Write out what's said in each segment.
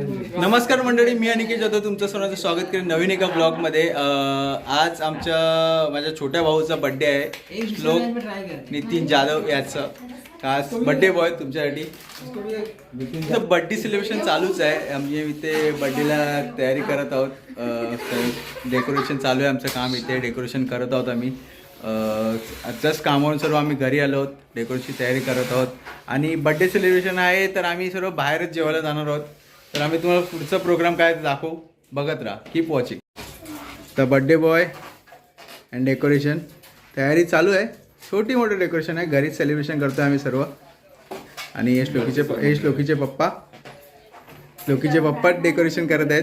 नमस्कार मंडळी मी अनिकेत जाधव तुमचं सर्वांचं स्वागत करेन नवीन एका ब्लॉगमध्ये. आज आमच्या माझ्या छोट्या भाऊचा बड्डे आहे. श्लोक नितीन जाधव याचं. खास बड्डे बॉय तुमच्यासाठी. तर बड्डे सेलिब्रेशन चालूच आहे. आम्ही इथे बड्डेला तयारी करत आहोत. डेकोरेशन चालू आहे आमचं काम इथे. डेकोरेशन करत आहोत आम्ही. जस्ट कामावरून सर्व आम्ही घरी आलो आहोत. डेकोरेशनची तयारी करत आहोत. आणि बड्डे सेलिब्रेशन आहे तर आम्ही सर्व बाहेरच जेवायला जाणार आहोत. तर आम्ही तुम्हाला पुढचा प्रोग्राम काय दाखवू. बघत राहा. कीप वॉचिंग तर बड्डे बॉय अँड डेकोरेशन तयारी चालू आहे. छोटी मोठी डेकोरेशन आहे. घरीच सेलिब्रेशन करतो आम्ही सर्व. आणि हे श्लोकीचे प- हे श्लोकीचे पप्पा. श्लोकीचे पप्पा डेकोरेशन करत आहेत.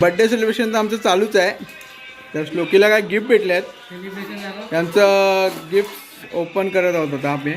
birthday celebration तर आमचं चालूच आहे. तर श्लोकीला काय गिफ्ट भेटले आहेत त्यांचं गिफ्ट ओपन करत आहोत आता आम्ही.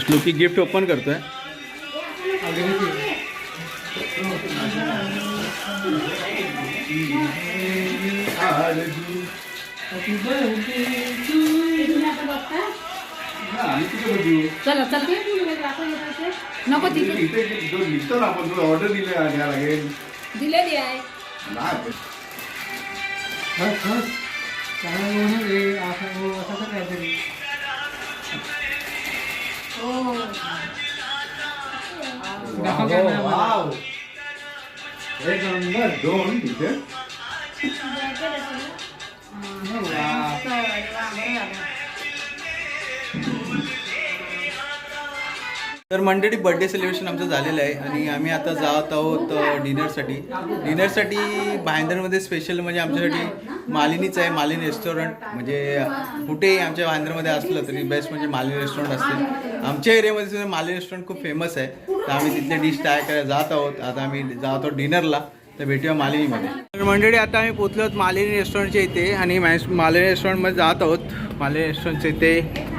श्लोकी गिफ्ट ओपन करतोय. चला चला. नको तिथे. निघतो ना आपण तुला ऑर्डर दिली द्यायला लागेल दिलेली आहे. हो. वाव. एक नंबर दोन तिथे. तर मंडळी बर्थडे सेलिब्रेशन आमचं झालेलं आहे आणि आम्ही आता जात आहोत डिनरसाठी डिनरसाठी भाईंदरमध्ये स्पेशल म्हणजे आमच्यासाठी मालिनीच आहे मालिनी रेस्टॉरंट म्हणजे कुठेही आमच्या भाईंदरमध्ये असलं तरी बेस्ट म्हणजे मालिनी रेस्टॉरंट असते. आमच्या एरियामध्ये सुद्धा मालिनी रेस्टॉरंट खूप फेमस आहे. तर आम्ही तिथले डिश ट्राय करायला जात आहोत. आता आम्ही जात आहोत डिनरला तर भेटूया मालिनीमध्ये. तर मंडळी आता आम्ही पोचलो आहोत मालिनी रेस्टॉरंटच्या इथे आणि मालिनी रेस्टॉरंटमध्ये जात आहोत. मालिनी रेस्टॉरंटच्या इथे.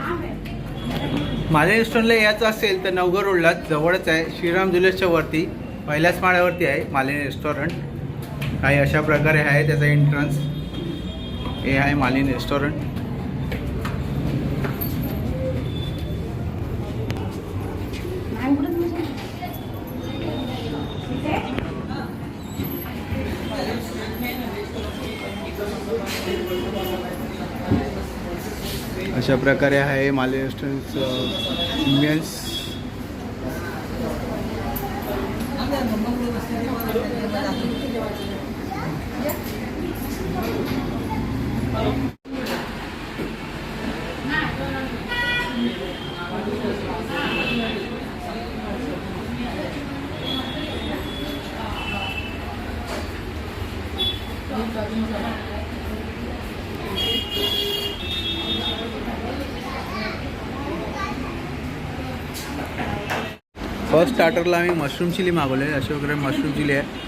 माझ्या रेस्टॉरंटला यायचं असेल तर नवघर रोडला जवळच आहे. श्रीराम ज्वेलर्सच्या वरती पहिल्याच माळ्यावरती आहे मालिनी रेस्टॉरंट काही अशा प्रकारे आहे त्याचा एंट्रन्स हे आहे मालिनी रेस्टॉरंट अशा प्रकारे आहे मालिनी रेस्टॉरंटचं you. फर्स्ट स्टार्टरला आम्ही मशरूम चिली मागवले अशा वगैरे मशरूम चिली आहे.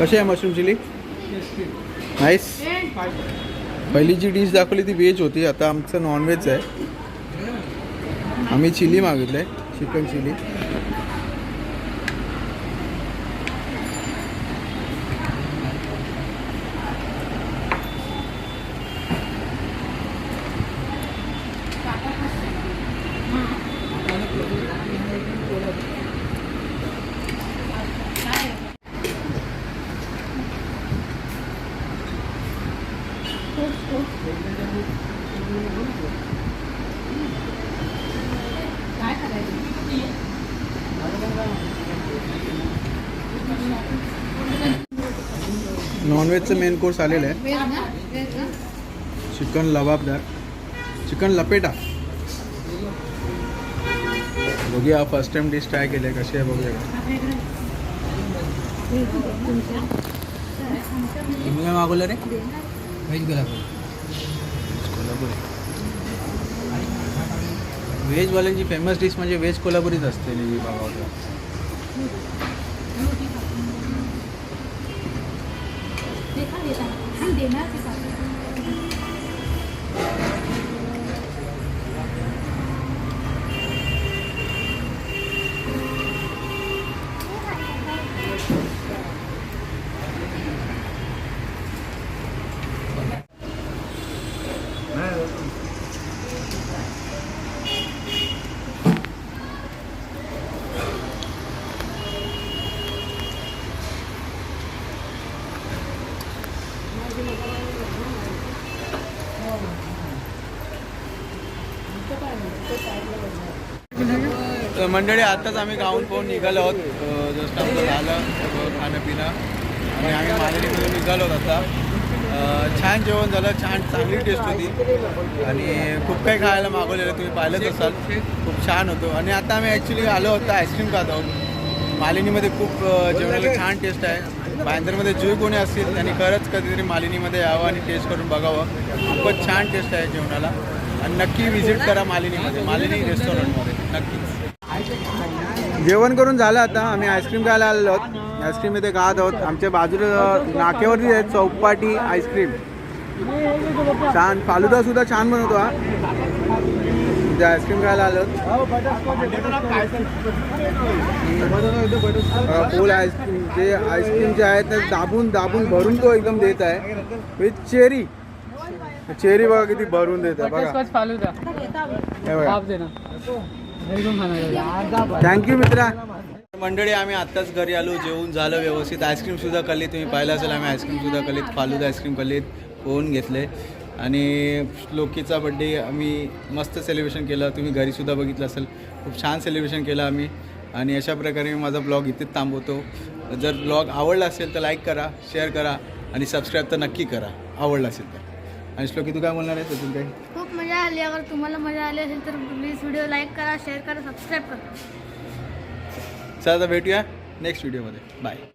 कशी आहे मशरूम चिली नाईस पहिली जी डिश दाखवली ती व्हेज होती. आता आमचं नॉनव्हेज आहे. आम्ही चिली मागितलं आहे चिकन चिली काय करायचं नॉनव्हेजचं मेन कोर्स आलेलं आहे. वेज ना? वेज ना? चिकन लबाबदार चिकन लपेटा बघूया फर्स्ट टाइम डिश ट्राय केली कशी आहे बघूया. तुम्ही काय मागवलं रे? व्हेज गुलाब कोल्हापुरी. व्हेजवाल्यांची फेमस डिश म्हणजे व्हेज कोल्हापुरीच असते नेहमी ดีนะที่สา तर मंडळी आताच आम्ही गाऊन पाहून निघालो आहोत. जस्ट आमचं झालं सगळं खाणं पिणं आणि आम्ही मालवणीमधून निघालो आहोत आता. छान जेवण झालं छान चांगली टेस्ट होती. आणि खूप काही खायला मागवलेलं तुम्ही पाहिलंच असाल. खूप छान होतं. आणि आता आम्ही ॲक्च्युली आलो होतो आईस्क्रीम खात आहोत. मालिनीमध्ये खूप जेवणाला छान टेस्ट आहे. बांद्रमध्ये जे कोणी असतील त्यांनी खरंच कधीतरी मालिनीमध्ये यावं आणि टेस्ट करून बघावं. खूपच छान टेस्ट आहे जेवणाला. आणि नक्की व्हिजिट करा मालिनीमध्ये. मालिनी रेस्टॉरंटमध्ये नक्कीच. जेवण करून झालं आता. आम्ही आईस्क्रीम खायला आलेलो आहोत. आईस्क्रीम इथे खात आहोत. आमच्या बाजूला नाक्यावरती आहे चौपाटी आईस्क्रीम छान. फालुदा सुद्धा छान बनवतो हा. इथे आईस्क्रीम खायला आलो. फुल आईस्क्रीम जे आईस्क्रीम जे आहेत ते दाबून दाबून भरून तो एकदम देत आहे. विथ चेरी चेरी बघा किती भरून देत आहे बघा. हे थँक्यू मित्रा. मंडळी आम्ही आत्ताच घरी आलो. जेवून झालं व्यवस्थित. आईस्क्रीम सुद्धा खाल्ली. तुम्ही पाहिलं असेल आम्ही आईस्क्रीम सुद्धा खाल्लीत. फालुदा आईस्क्रीम खाल्लीत. फोन घेतले? आणि लोकीचा बड्डे आम्ही मस्त सेलिब्रेशन केलं. तुम्ही घरीसुद्धा बघितलं असेल. खूप छान सेलिब्रेशन केलं आम्ही. आणि अशा प्रकारे मी माझा ब्लॉग इथेच थांबवतो. जर ब्लॉग आवडला असेल तर लाईक करा शेअर करा आणि सबस्क्राईब तर नक्की करा. आवडला असेल तर. आणि श्लोकी तू काय बोलणार आहे अजून काही? खूप मजा आली. अगर तुम्हाला मजा आली असेल तर प्लीज व्हिडिओ लाईक करा शेअर करा सबस्क्राईब करा. चला आता भेटूया नेक्स्ट व्हिडिओमध्ये बाय